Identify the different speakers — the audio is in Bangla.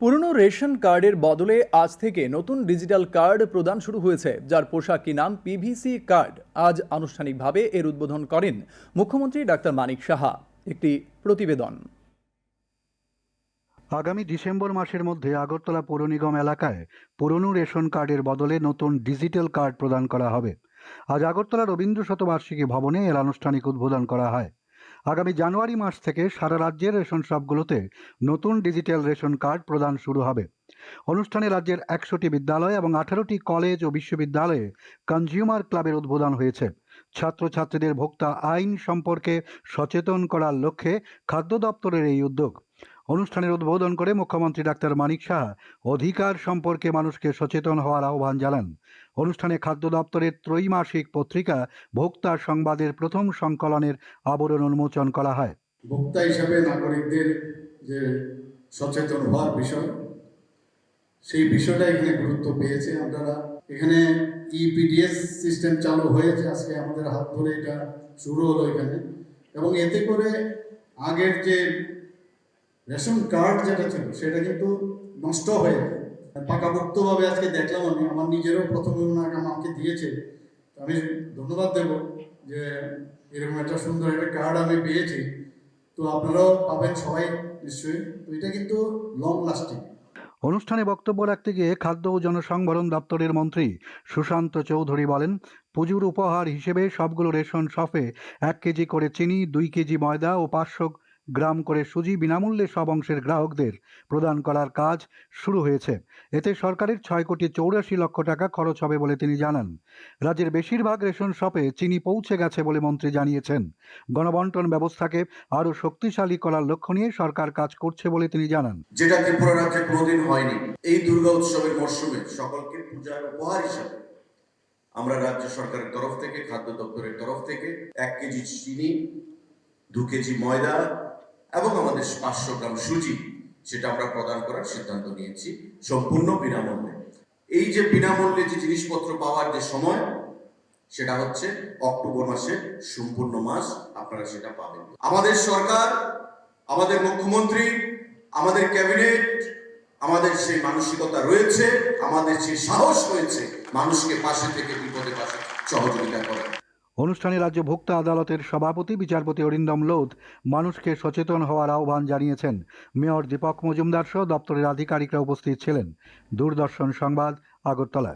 Speaker 1: পুরনো রেশন কার্ডের বদলে আজ থেকে নতুন ডিজিটাল কার্ড প্রদান শুরু হয়েছে, যার পোশাকি নাম পিভিসি কার্ড। আজ আনুষ্ঠানিকভাবে এর উদ্বোধন করেন মুখ্যমন্ত্রী ডাক্তার মানিক সাহা। একটি প্রতিবেদন।
Speaker 2: আগামী ডিসেম্বর মাসের মধ্যে আগরতলা পৌর নিগম এলাকায় পুরনো রেশন কার্ডের বদলে নতুন ডিজিটাল কার্ড প্রদান করা হবে। আজ আগরতলা রবীন্দ্র শতবার্ষিকী ভবনে এর আনুষ্ঠানিক উদ্বোধন করা হয়। আগামী জানুয়ারি মাস থেকে সারা রাজ্যের রেশন শপগুলোতে নতুন ডিজিটাল রেশন কার্ড প্রদান শুরু হবে। অনুষ্ঠানে রাজ্যের একশোটি বিদ্যালয় এবং আঠারোটি কলেজ ও বিশ্ববিদ্যালয়ে কনজিউমার ক্লাবের উদ্বোধন হয়েছে। ছাত্রছাত্রীদের ভোক্তা আইন সম্পর্কে সচেতন করার লক্ষ্যে খাদ্য দপ্তরের এই উদ্যোগ। অনুষ্ঠানের উদ্বোধন করে মুখ্যমন্ত্রী ডাক্তার মানিক শাহ অধিকার সম্পর্কে মানুষকে সচেতন হওয়ার আহ্বান জানান। অনুষ্ঠানে খাদ্য দপ্তরের ত্রৈমাসিক পত্রিকা, ভোক্তা সংবাদের প্রথম সংকলনের আবরণ উন্মোচন করা হয়।
Speaker 3: ভোক্তা হিসাবে নাগরিকদের যে সচেতন হওয়ার বিষয়, সেই বিষয়টা এখানে গুরুত্ব পেয়েছে আপনারা। এখানে ইপিডিএস সিস্টেম চালু হয়েছে, আজকে আমাদের হাত ধরে এটা শুরু হলো এখানে। এবং এতে করে আগের যে রেশন কার্ড যেটা ছিল, সেটা কিন্তু নষ্ট হয়ে যায় পাকাপোক্তভাবে আজকে দেখলাম আমি। আমার নিজেরও প্রথম আমাকে দিয়েছে। আমি ধন্যবাদ দেব যে এরকম একটা সুন্দর একটা কার্ড আমি পেয়েছি। তো আপনারাও পাবেন সবাই নিশ্চয়ই। তো এটা কিন্তু লং লাস্টিং
Speaker 2: অনুষ্ঠানে বক্তব্য রাখতে গিয়ে খাদ্য ও জনসংভরণ দপ্তরের মন্ত্রী সুশান্ত চৌধুরী বলেন, পুজোর উপহার হিসেবে সবগুলো রেশন শপে এক কেজি করে চিনি, দুই কেজি ময়দা ও পাঁচশো গ্রাম করে সুজি বিনামূল্যে সব অংশের গ্রাহকদের প্রদান করার কাজ শুরু হয়েছে। এতে সরকারের ছয় কোটি চৌরাশি লক্ষ টাকা খরচ হবে বলে তিনি জানান। রাজ্যের বেশিরভাগ রেশন শপে চিনি পৌঁছে গেছে বলে মন্ত্রী জানিয়েছেন। গণবন্টন ব্যবস্থাকে আরও শক্তিশালী করার লক্ষ্য নিয়ে সরকার কাজ করছে বলে তিনি জানান।
Speaker 4: যেটা ত্রিপুরা রাজ্যে কোনোদিন হয়নি। এই দুর্গা উৎসবের মরশুমে সকলকে পূজার উপহার হিসাবে আমরা রাজ্য সরকারের তরফ থেকে, খাদ্য দপ্তরের তরফ থেকে এক কেজি চিনি, দু কেজি ময়দা এবং আমাদের পাঁচশো গ্রাম সুজি সেটা আমরা প্রদান করার সিদ্ধান্ত নিয়েছি সম্পূর্ণ বিনামূল্যে। এই যে বিনামূল্যে যে জিনিসপত্র পাওয়ার যে সময়, সেটা হচ্ছে অক্টোবর মাসে সম্পূর্ণ মাস আপনারা সেটা পাবেন। আমাদের সরকার, আমাদের মুখ্যমন্ত্রী, আমাদের ক্যাবিনেট, আমাদের সেই মানসিকতা রয়েছে, আমাদের সেই সাহস রয়েছে মানুষকে পাশে থেকে বিপদে পাশে সহযোগিতা করা
Speaker 2: অনুষ্ঠানে রাজ্য ভোক্তা আদালতের সভাপতি বিচারপতি অরিন্দম লোধ মানুষকে সচেতন হওয়ার আহ্বান জানিয়েছেন। মেয়র দীপক মজুমদার সহ দপ্তরের আধিকারিকরা উপস্থিত ছিলেন। দূরদর্শন সংবাদ আগরতলা